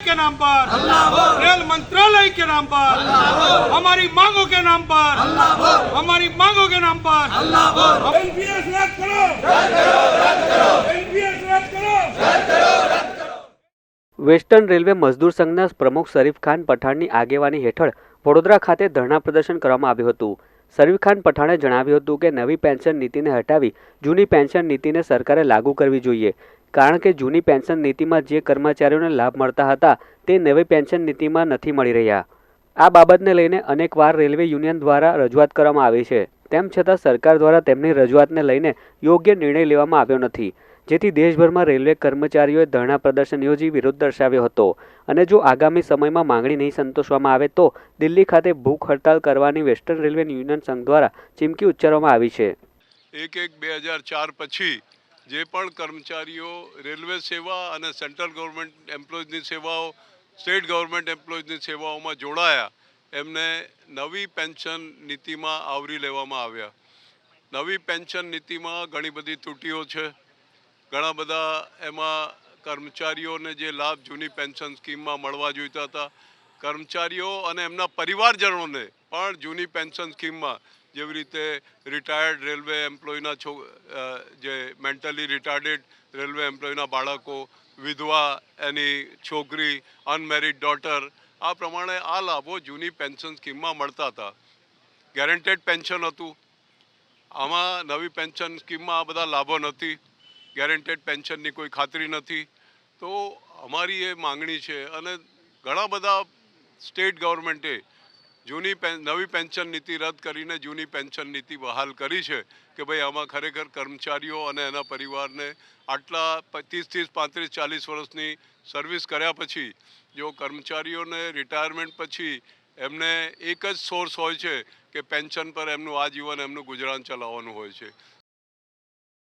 के नाम पर रेल मंत्रालय के नाम पर हमारी मांगों के नाम पर हमारी मांगों के नाम पर एनपीएस रद्द करो एनपीएस रद्द करो વેસ્ટર્ન રેલવે મજદૂર સંઘના પ્રમુખ શરીફ ખાન પઠાણની આગેવાની હેઠળ વડોદરા ખાતે ધરણા પ્રદર્શન કરવામાં આવ્યું હતું શરીફ ખાન પઠાણે જણાવ્યું હતું કે નવી પેન્શન નીતિને હટાવી જૂની પેન્શન નીતિને સરકારે લાગુ કરવી જોઈએ. કારણ કે જૂની પેન્શન નીતિમાં જે કર્મચારીઓને લાભ મળતા હતા, તે નવી પેન્શન નીતિમાં નથી મળી રહ્યા. આ બાબતને લઈને અનેકવાર રેલવે યુનિયન દ્વારા રજૂઆત કરવામાં આવી છે. તેમ છતાં સરકાર દ્વારા તેમની રજૂઆતને લઈને યોગ્ય નિર્ણય લેવામાં આવ્યો નથી. જેથી દેશભરમાં રેલવે કર્મચારીઓએ ધરણા પ્રદર્શન યોજી વિરોધ દર્શાવ્યો હતો. અને જો આગામી સમયમાં માંગણી નહીં સંતોષવામાં આવે તો દિલ્હી ખાતે ભૂખ હડતાલ કરવાની વેસ્ટર્ન રેલવે યુનિયન સંઘ દ્વારા ચીમકી ઉચ્ચારવામાં આવી છે. એક એક બે હજાર ચાર પછી જે પણ કર્મચારીઓ રેલવે સેવા અને સેન્ટ્રલ ગવર્મેન્ટ એમ્પ્લોઈઝની સેવાઓ, સ્ટેટ ગવર્મેન્ટ એમ્પ્લોઈઝની સેવાઓમાં જોડાયા, એમને નવી પેન્શન નીતિમાં આવરી લેવામાં આવ્યા. નવી પેન્શન નીતિમાં ઘણી બધી ત્રુટીઓ છે. ઘણા બધા એમાં કર્મચારીઓને જે લાભ જૂની પેન્શન સ્કીમમાં મળવા જોઈતા હતા. કર્મચારીઓ અને એમના પરિવારજનોને પણ જૂની પેન્શન સ્કીમમાં જેવી રીતે રિટાયર્ડ રેલવે એમ્પ્લોયના છો જે મેન્ટલી રિટાર્ડેડ રેલવે એમ્પ્લોયના બાળકો, વિધવા, એની છોકરી અનમેરિડ ડોટર આ પ્રમાણે આ લાભો જૂની પેન્શન સ્કીમમાં મળતા હતા. ગેરંટેડ પેન્શન હતું. આમાં નવી પેન્શન સ્કીમમાં આ બધા લાભો નથી. ગેરંટેડ પેન્શનની કોઈ ખાતરી નથી. તો અમારી એ માંગણી છે અને ઘણા બધા સ્ટેટ ગવર્મેન્ટે જૂની નવી પેન્શન નીતિ રદ કરીને જૂની પેન્શન નીતિ બહાલ કરી છે કે ભાઈ આમાં ખરેખર કર્મચારીઓ અને એના પરિવારને આટલા પચીસ ત્રીસ પાંત્રીસ, ચાલીસ વર્ષની સર્વિસ કર્યા પછી જો કર્મચારીઓને રિટાયરમેન્ટ પછી એમને એક જ સોર્સ હોય છે કે પેન્શન પર એમનું આજીવન, એમનું ગુજરાન ચલાવવાનું હોય છે.